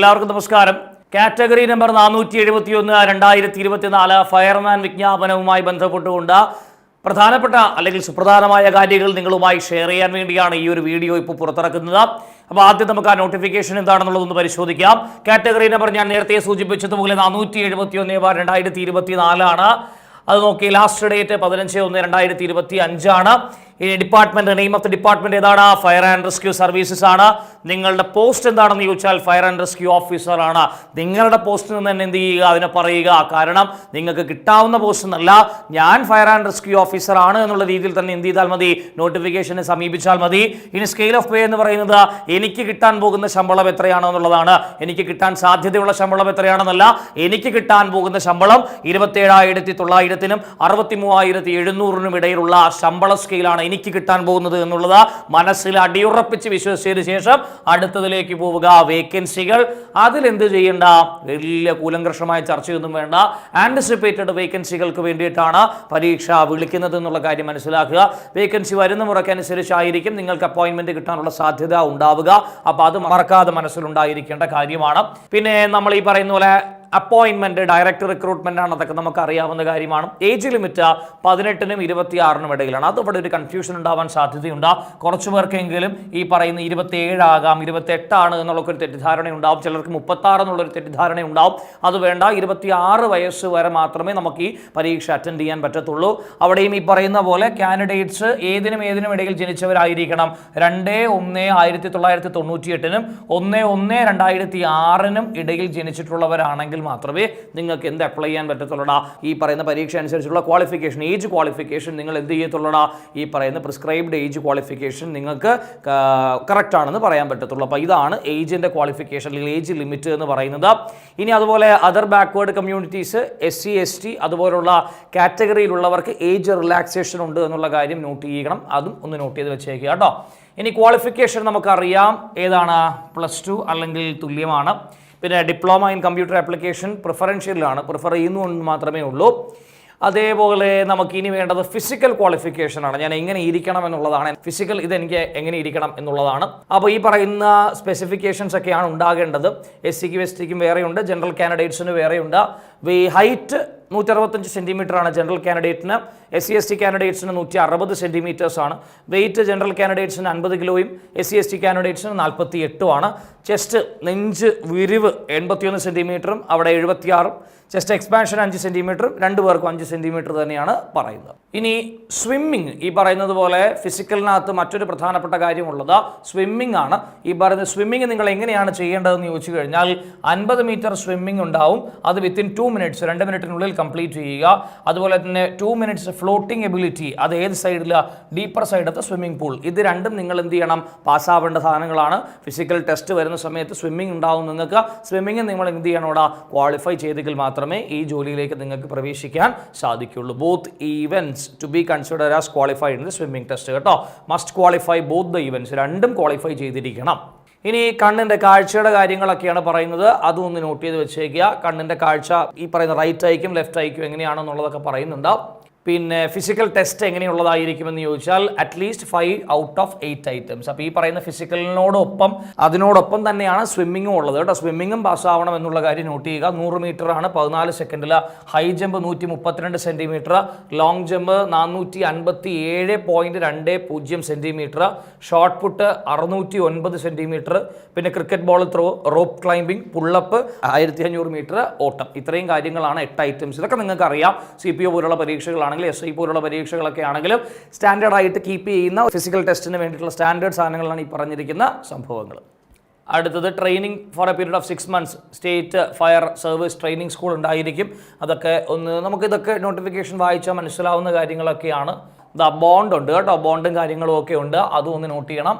എല്ലാവർക്കും നമസ്കാരം. Category number നാനൂറ്റി എഴുപത്തി ഒന്ന് രണ്ടായിരത്തി ഇരുപത്തിനാല് ഫയർമാൻ വിജ്ഞാപനവുമായി ബന്ധപ്പെട്ടുകൊണ്ട് പ്രധാനപ്പെട്ട അല്ലെങ്കിൽ സുപ്രധാനമായ കാര്യങ്ങൾ നിങ്ങളുമായി ഷെയർ ചെയ്യാൻ വേണ്ടിയാണ് ഈ ഒരു വീഡിയോ ഇപ്പോൾ പുറത്തിറക്കുന്നത്. അപ്പോൾ ആദ്യം നമുക്ക് ആ നോട്ടിഫിക്കേഷൻ എന്താണെന്നുള്ളതൊന്ന് പരിശോധിക്കാം. കാറ്റഗറി നമ്പർ ഞാൻ നേരത്തെ സൂചിപ്പിച്ചതുപോലെ നാനൂറ്റി എഴുപത്തി ഒന്ന് ബാർ രണ്ടായിരത്തി ഇരുപത്തി നാലാണ് അത് നോക്കി ലാസ്റ്റ് ഡേറ്റ് പതിനഞ്ച് ഒന്ന് രണ്ടായിരത്തി ഇരുപത്തി അഞ്ചാണ് ഈ department name of the department ഏതാണ്? ഫയർ ആൻഡ് റെസ്ക്യൂ സർവീസസ് ആണ്. നിങ്ങളുടെ പോസ്റ്റ് എന്താണെന്ന് ചോദിച്ചാൽ ഫയർ ആൻഡ് റെസ്ക്യൂ ഓഫീസർ ആണ്. നിങ്ങളുടെ പോസ്റ്റിൽ നിന്ന് തന്നെ എന്ത് ചെയ്യുക? അതിനെ പറയുക. കാരണം നിങ്ങൾക്ക് കിട്ടാവുന്ന പോസ്റ്റ് എന്നല്ല ഞാൻ ഫയർ ആൻഡ് റെസ്ക്യൂ ഓഫീസർ ആണ് എന്നുള്ള രീതിയിൽ തന്നെ എന്ത് ചെയ്താൽ മതി? നോട്ടിഫിക്കേഷനെ സമീപിച്ചാൽ മതി. ഇനി സ്കെയിൽ ഓഫ് പേ എന്ന് പറയുന്നത് എനിക്ക് കിട്ടാൻ പോകുന്ന ശമ്പളം എത്രയാണോ എന്നുള്ളതാണ്. എനിക്ക് കിട്ടാൻ സാധ്യതയുള്ള ശമ്പളം എത്രയാണെന്നല്ല എനിക്ക് കിട്ടാൻ പോകുന്ന ശമ്പളം ഇരുപത്തേഴായിരത്തി തൊള്ളായിരത്തിനും അറുപത്തി മൂവായിരത്തി എഴുന്നൂറിനും ഇടയിലുള്ള ശമ്പള സ്കെയിലാണ് എനിക്ക് കിട്ടാൻ പോകുന്നത് എന്നുള്ളത് മനസ്സിൽ അടിയുറപ്പിച്ച് വിശ്വസിച്ചതിന് ശേഷം അടുത്തതിലേക്ക് പോവുക. വേക്കൻസികൾ അതിലെന്ത് ചെയ്യേണ്ട? വലിയ കൂലങ്കർഷമായ ചർച്ചയൊന്നും വേണ്ട. ആന്റിസിപ്പേറ്റഡ് വേക്കൻസികൾക്ക് വേണ്ടിയിട്ടാണ് പരീക്ഷ വിളിക്കുന്നത് എന്നുള്ള കാര്യം മനസ്സിലാക്കുക. വേക്കൻസി വരുന്ന മുറക്കനുസരിച്ചായിരിക്കും നിങ്ങൾക്ക് അപ്പോയിൻമെന്റ് കിട്ടാനുള്ള സാധ്യത ഉണ്ടാവുക. അപ്പോൾ അത് മറക്കാതെ മനസ്സിലുണ്ടായിരിക്കേണ്ട കാര്യമാണ്. പിന്നെ നമ്മൾ ഈ പറയുന്ന പോലെ അപ്പോയിൻമെന്റ് ഡയറക്ടർ റിക്രൂട്ട്മെന്റ് ആണ്. അതൊക്കെ നമുക്ക് അറിയാവുന്ന കാര്യമാണ്. ഏജ് ലിമിറ്റ് പതിനെട്ടിനും ഇരുപത്തിയാറിനും ഇടയിലാണ്. അത് ഇവിടെ ഒരു കൺഫ്യൂഷൻ ഉണ്ടാവാൻ സാധ്യതയുണ്ട്. കുറച്ച് പേർക്കെങ്കിലും ഈ പറയുന്ന ഇരുപത്തിയേഴാകാം ഇരുപത്തെട്ടാണ് എന്നുള്ള ഒരു തെറ്റിദ്ധാരണ ഉണ്ടാവും ചിലർക്ക് മുപ്പത്താറ് എന്നുള്ളൊരു തെറ്റിദ്ധാരണ ഉണ്ടാവും അത് വേണ്ട ഇരുപത്തിയാറ് വയസ്സ് വരെ മാത്രമേ നമുക്ക് ഈ പരീക്ഷ അറ്റൻഡ് ചെയ്യാൻ പറ്റത്തുള്ളൂ. അവിടെയും ഈ പറയുന്ന പോലെ കാൻഡിഡേറ്റ്സ് ഏതിനും ഏതിനും ഇടയിൽ ജനിച്ചവരായിരിക്കണം. രണ്ട് ഒന്ന് ആയിരത്തി തൊള്ളായിരത്തി തൊണ്ണൂറ്റി എട്ടിനും ഒന്ന് ഒന്ന് രണ്ടായിരത്തി ആറിനും ഇടയിൽ ജനിച്ചിട്ടുള്ളവരാണെങ്കിൽ മാത്രമേ നിങ്ങൾക്ക് എന്ത് അപ്ലൈ ചെയ്യാൻ പറ്റത്തുള്ളടാ? ഈ പറയുന്ന പരീക്ഷ അനുസരിച്ചുള്ള ക്വാളിഫിക്കേഷൻ ഏജ് ക്വാളിഫിക്കേഷൻ നിങ്ങൾ എന്ത് ചെയ്യത്തുള്ളടാ? ഈ പറയുന്ന പ്രിസ്ക്രൈബ്ഡ് ഏജ് ക്വാളിഫിക്കേഷൻ നിങ്ങൾക്ക് കറക്റ്റ് ആണെന്ന് പറയാൻ പറ്റത്തുള്ളൂ. അപ്പോൾ ഇതാണ് ഏജിന്റെ ക്വാളിഫിക്കേഷൻ അല്ലെങ്കിൽ ഏജ് ലിമിറ്റ് എന്ന് പറയുന്നത്. ഇനി അതുപോലെ other backward communities S C S T അതുപോലുള്ള കാറ്റഗറിയിലുള്ളവർക്ക് ഏജ് റിലാക്സേഷൻ ഉണ്ട് എന്നുള്ള കാര്യം നോട്ട് ചെയ്യണം. അതും ഒന്ന് നോട്ട് ചെയ്ത് വെച്ചേക്കുക കേട്ടോ. ഇനി ക്വാളിഫിക്കേഷൻ നമുക്കറിയാം. ഏതാണ്? പ്ലസ് ടു അല്ലെങ്കിൽ തുല്യമാണ്. പിന്നെ ഡിപ്ലോമ ഇൻ കമ്പ്യൂട്ടർ ആപ്ലിക്കേഷൻ പ്രിഫറൻഷ്യലാണ് പ്രിഫർ ചെയ്യുന്നു മാത്രമേ ഉള്ളൂ. അതേപോലെ നമുക്ക് ഇനി വേണ്ടത് ഫിസിക്കൽ ക്വാളിഫിക്കേഷൻ ആണ്. ഞാൻ എങ്ങനെ ഇരിക്കണം എന്നുള്ളതാണ്. ഫിസിക്കൽ ഇത് എനിക്ക് എങ്ങനെ ഇരിക്കണം എന്നുള്ളതാണ്. അപ്പോൾ ഈ പറയുന്ന സ്പെസിഫിക്കേഷൻസ് ഒക്കെയാണ് ഉണ്ടാകേണ്ടത്. എസ് സിക്കും എസ് ടിക്കും വേറെയുണ്ട്. ജനറൽ കാൻഡിഡേറ്റ്സിന് വേറെയുണ്ട്. ഹൈറ്റ് നൂറ്റി അറുപത്തഞ്ച് സെന്റിമീറ്റർ ആണ് ജനറൽ കാൻഡിഡേറ്റിന്. എസ് സി എസ് ടി കാൻഡിഡേറ്റ്സിന് നൂറ്റി അറുപത് സെന്റിമീറ്റേഴ്സ് ആണ് വെയിറ്റ് ജനറൽ കാൻഡിഡേറ്റ്സിന് അൻപത് കിലോയും എസ് സി എസ് ടി കാൻഡിഡേറ്റ്സിന് നാൽപ്പത്തി എട്ടുമാണ് ചെസ്റ്റ് നെഞ്ച് വിരിവ് എൺപത്തിയൊന്ന് സെന്റിമീറ്ററും അവിടെ എഴുപത്തിയാറും. ചെസ്റ്റ് എക്സ്പാൻഷൻ അഞ്ച് സെന്റിമീറ്ററും രണ്ട് പേർക്കും അഞ്ച് സെന്റിമീറ്റർ തന്നെയാണ് പറയുന്നത്. ഇനി സ്വിമ്മിങ് ഈ പറയുന്നത് പോലെ ഫിസിക്കലിനകത്ത് മറ്റൊരു പ്രധാനപ്പെട്ട കാര്യമുള്ളത് സ്വിമ്മിംഗ് ആണ്. ഈ പറയുന്ന സ്വിമ്മിംഗ് നിങ്ങൾ എങ്ങനെയാണ് ചെയ്യേണ്ടതെന്ന് ചോദിച്ചു കഴിഞ്ഞാൽ അൻപത് മീറ്റർ സ്വിമ്മിംഗ് ഉണ്ടാവും. അത് വിത്തിൻ ടു മിനിറ്റ്സ് രണ്ട് മിനിറ്റിനുള്ളിൽ കംപ്ലീറ്റ് ചെയ്യുക. അതുപോലെ തന്നെ ടു മിനിറ്റ്സ് ഫ്ലോട്ടിംഗ് എബിലിറ്റി അത് ഏത് സൈഡിലാണ് ഡീപ്പർ സൈഡത്തെ സ്വിമ്മിംഗ് പൂൾ ഇത് രണ്ടും നിങ്ങൾ എന്ത് ചെയ്യണം? പാസ്സാവേണ്ട സാധനങ്ങളാണ്. ഫിസിക്കൽ ടെസ്റ്റ് വരുന്ന സമയത്ത് സ്വിമ്മിംഗ് ഉണ്ടാവും നിങ്ങൾക്ക്. സ്വിമ്മിംഗ് നിങ്ങൾ എന്ത് ചെയ്യണം ഇവിടെ ക്വാളിഫൈ ചെയ്തെങ്കിൽ മാത്രമേ ഈ ജോലിയിലേക്ക് നിങ്ങൾക്ക് പ്രവേശിക്കാൻ സാധിക്കുള്ളൂ. Both events to be consider as qualified in the swimming test കേട്ടോ. Must qualify both the events രണ്ടും ക്വാളിഫൈ ചെയ്തിരിക്കണം. ഇനി കണ്ണിന്റെ കാഴ്ചയുടെ കാര്യങ്ങളൊക്കെയാണ് പറയുന്നത്. അതും ഒന്ന് നോട്ട് ചെയ്ത് വെച്ചേക്കുക. കണ്ണിന്റെ കാഴ്ച ഈ പറയുന്ന റൈറ്റ് ഐക്കും ലെഫ്റ്റ് ഐക്കും എങ്ങനെയാണെന്നുള്ളതൊക്കെ പറയുന്നുണ്ട്. പിന്നെ ഫിസിക്കൽ ടെസ്റ്റ് എങ്ങനെയുള്ളതായിരിക്കുമെന്ന് ചോദിച്ചാൽ at least five out of eight items അപ്പോൾ ഈ പറയുന്ന ഫിസിക്കലിനോടൊപ്പം അതിനോടൊപ്പം തന്നെയാണ് സ്വിമ്മിങ്ങും ഉള്ളത് കേട്ടോ. സ്വിമ്മിങ്ങും പാസ്സാവണം എന്നുള്ള കാര്യം നോട്ട് ചെയ്യുക. നൂറ് മീറ്റർ ആണ് പതിനാല് സെക്കൻഡിൽ ഹൈ ജമ്പ് നൂറ്റി മുപ്പത്തിരണ്ട് സെന്റിമീറ്റർ ലോങ് ജമ്പ് നാനൂറ്റി അൻപത്തി ഏഴ് പോയിന്റ് രണ്ട് പൂജ്യം സെന്റിമീറ്റർ ഷോർട്ട് പുട്ട് അറുന്നൂറ്റി ഒൻപത് സെന്റിമീറ്റർ പിന്നെ cricket ball throw rope climbing pull up ആയിരത്തി അഞ്ഞൂറ് മീറ്റർ ഓട്ടം. ഇത്രയും കാര്യങ്ങളാണ് എട്ട് ഐറ്റംസ് ഇതൊക്കെ നിങ്ങൾക്ക് അറിയാം സി പി ഒ പോലുള്ള പരീക്ഷകളാണെങ്കിൽ എസ് ഐ പോലുള്ള പരീക്ഷകളൊക്കെ ആണെങ്കിലും സ്റ്റാൻഡേർഡ് ആയിട്ട് കീപ്പ് ചെയ്യുന്ന ഫിസിക്കൽ ടെസ്റ്റിന് വേണ്ടിയിട്ടുള്ള സ്റ്റാൻഡേർഡ് സാധനങ്ങളാണ് ഈ പറഞ്ഞിരിക്കുന്ന സംഭവങ്ങൾ. അടുത്തത് training for a period of six months state fire service training school ഉണ്ടായിരിക്കും. അതൊക്കെ ഒന്ന് നമുക്കിതൊക്കെ നോട്ടിഫിക്കേഷൻ വായിച്ചാൽ മനസ്സിലാവുന്ന കാര്യങ്ങളൊക്കെയാണ്. ദ ബോണ്ട് ഉണ്ട് കേട്ടോ. ബോണ്ടും കാര്യങ്ങളും ഒക്കെ ഉണ്ട്. അതും ഒന്ന് നോട്ട് ചെയ്യണം.